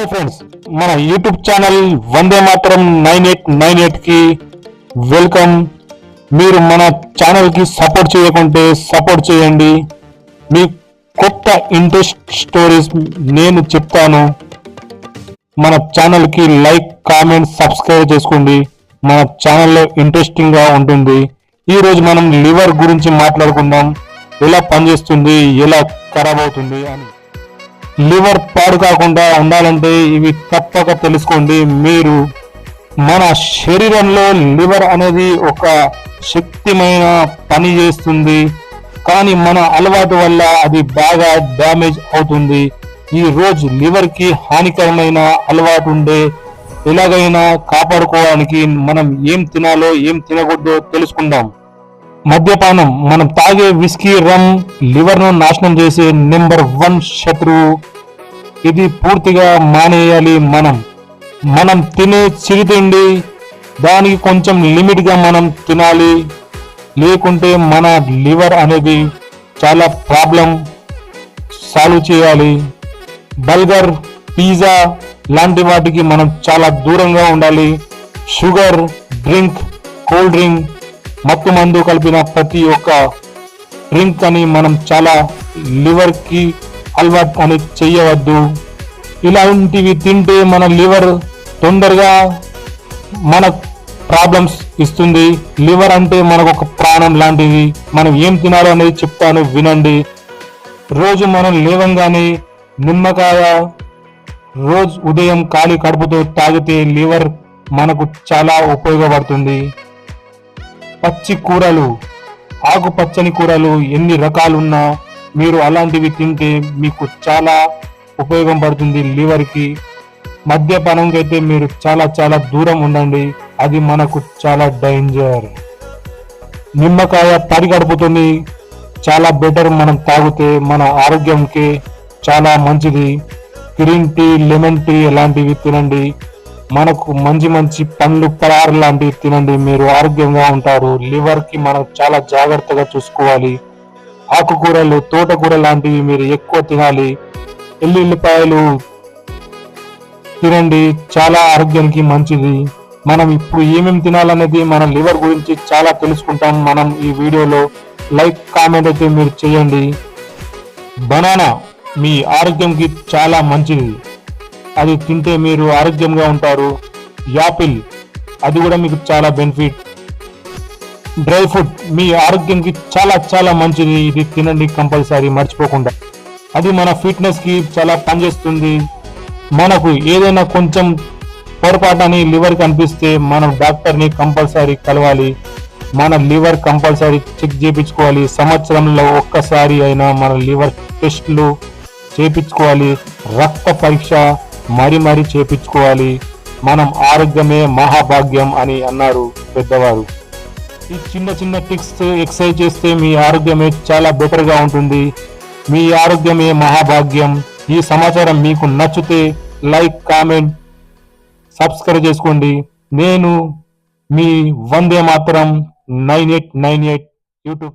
Hi friends మన YouTube channel Vande Matram nine eight nine ఎయిట్కి welcome మీరు మన ఛానల్కి సపోర్ట్ చేయకుంటే సపోర్ట్ చేయండి. మీ కొత్త ఇంట్రెస్ట్ స్టోరీస్ నేను చెప్తాను. మన ఛానల్కి లైక్ కామెంట్ సబ్స్క్రైబ్ చేసుకోండి. మన ఛానల్లో ఇంట్రెస్టింగ్గా ఉంటుంది. ఈ రోజు మనం లివర్ గురించి మాట్లాడుకుందాం. ఎలా పనిచేస్తుంది? ఎలా ఖరాబ్ అవుతుంది అని. లివర్ పాడు కాకుండా ఉండాలంటే ఇవి తప్పక తెలుసుకోండి. మీరు మన శరీరంలో లివర్ అనేది ఒక శక్తిమైన పని చేస్తుంది. కానీ మన అలవాటు వల్ల అది బాగా డ్యామేజ్ అవుతుంది. ఈ రోజు లివర్కి హానికరమైన అలవాటు ఉండే ఎలాగైనా కాపాడుకోవడానికి మనం ఏం తినాలో ఏం తినకూడదో తెలుసుకుందాం. మద్యపానం మనం తాగే విస్కీ రమ్ లివర్ను నాశనం చేసే నెంబర్ వన్ శత్రువు ఇది పూర్తిగా మానేయాలి మనం. మనం తినే చిరుతిండి దానికి కొంచెం లిమిట్గా మనం తినాలి. లేకుంటే మన లివర్ అనేది చాలా ప్రాబ్లం సాల్వ్ చేయాలి. బర్గర్ పిజ్జా లాంటి వాటికి మనం చాలా దూరంగా ఉండాలి. షుగర్ డ్రింక్ కూల్ డ్రింక్ మత్తు మందు కలిపిన ప్రతి ఒక్క డ్రింక్ అని మనం చాలా లివర్కి అలవాటు అని చెయ్యవద్దు. ఇలాంటివి తింటే మన లివర్ తొందరగా మన ప్రాబ్లమ్స్ ఇస్తుంది. లివర్ అంటే మనకు ఒక ప్రాణం లాంటిది. మనం ఏం తినాలో అనేది చెప్తాను వినండి. రోజు మనం లేవంగానే నిమ్మకాయ రోజు ఉదయం ఖాళీ కడుపుతో తాగితే లివర్ మనకు చాలా ఉపయోగపడుతుంది. పచ్చి కూరలు ఆకుపచ్చని కూరలు ఎన్ని రకాలున్నా మీరు అలాంటివి తింటే మీకు చాలా ఉపయోగం పడుతుంది లివర్కి. మద్యపానంకి అయితే మీరు చాలా చాలా దూరం ఉండండి అది మనకు చాలా డేంజర్. నిమ్మకాయ తడి గడుపుతుంది చాలా బెటర్ మనం తాగితే మన ఆరోగ్యంకి చాలా మంచిది. గ్రీన్ టీ లెమన్ టీ ఇలాంటివి తినండి. మనకు మంచి మంచి పండ్లు పరారు లాంటివి తినండి. మీరు ఆరోగ్యంగా ఉంటారు. లివర్కి మనం చాలా జాగ్రత్తగా చూసుకోవాలి. ఆకుకూరలు తోటకూర లాంటివి మీరు ఎక్కువ తినాలి. ఎల్లుల్లిపాయలు తినండి. చాలా ఆరోగ్యానికి మంచిది. మనం ఇప్పుడు ఏమేమి తినాలనేది మన లివర్ గురించి చాలా తెలుసుకుంటాం. మనం ఈ వీడియోలో లైక్ కామెంట్ అయితే మీరు చేయండి. బనానా మీ ఆరోగ్యంకి చాలా మంచిది. అది తింటే మీరు ఆరోగ్యంగా ఉంటారు. యాపిల్ అది కూడా మీకు చాలా బెనిఫిట్. డ్రై ఫ్రూట్ మీ ఆరోగ్యంకి చాలా చాలా మంచిది. ఇది తినండి కంపల్సరీ మర్చిపోకుండా. అది మన ఫిట్నెస్కి చాలా పనిచేస్తుంది. మనకు ఏదైనా కొంచెం పొరపాటు అని లివర్ కనిపిస్తే మనం డాక్టర్ని కంపల్సరీ కలవాలి. మన లివర్ కంపల్సరీ చెక్ చేయించుకోవాలి సంవత్సరంలో ఒక్కసారి అయినా మన లివర్ టెస్ట్లు చేపించుకోవాలి. రక్త పరీక్ష మరి మరి చేపించుకోవాలి. మనం ఆరోగ్యమే మహాభాగ్యం అని అన్నారు పెద్దవారు. ఈ చిన్న చిన్న టిక్స్ ఎక్సర్సైజ్ చేస్తే మీ ఆరోగ్యమే చాలా బెటర్గా ఉంటుంది. మీ ఆరోగ్యమే మహాభాగ్యం. ఈ సమాచారం మీకు నచ్చితే లైక్ కామెంట్ సబ్స్క్రైబ్ చేసుకోండి. నేను మీ Vande Matram nine eight nine eight YouTube